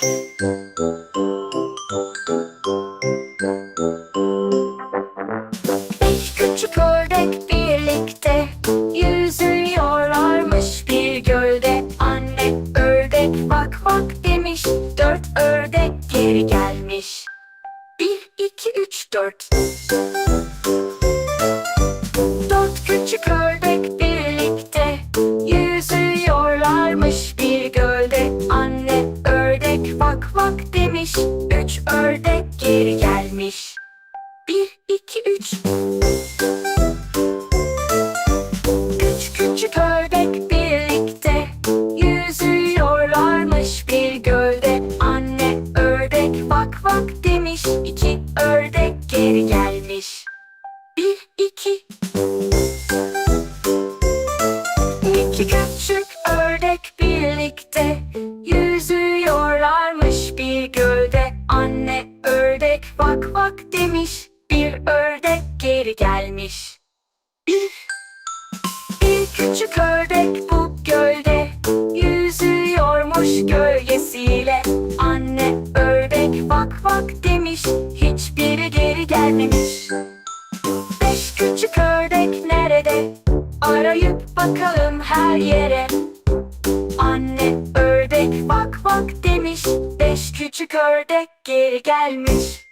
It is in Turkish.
Beş küçük ördek birlikte yüzüyorlarmış bir gölde. Anne ördek bak bak demiş, dört ördek geri gelmiş. Bir, iki, üç, dört. 2, 3 Üç küçük ördek birlikte Yüzüyorlarmış bir gölde. Anne ördek vak vak demiş İki ördek geri gelmiş. Bir, iki. İki küçük ördek birlikte Yüzüyorlarmış bir gölde. Anne ördek vak vak demiş geri gelmiş. Bir, küçük ördek bu gölde yüzüyormuş gölgesiyle. Anne ördek bak bak demiş, hiçbiri geri gelmemiş. Beş küçük ördek nerede? Arayıp bakalım her yere. Anne ördek bak bak demiş. Beş küçük ördek geri gelmiş.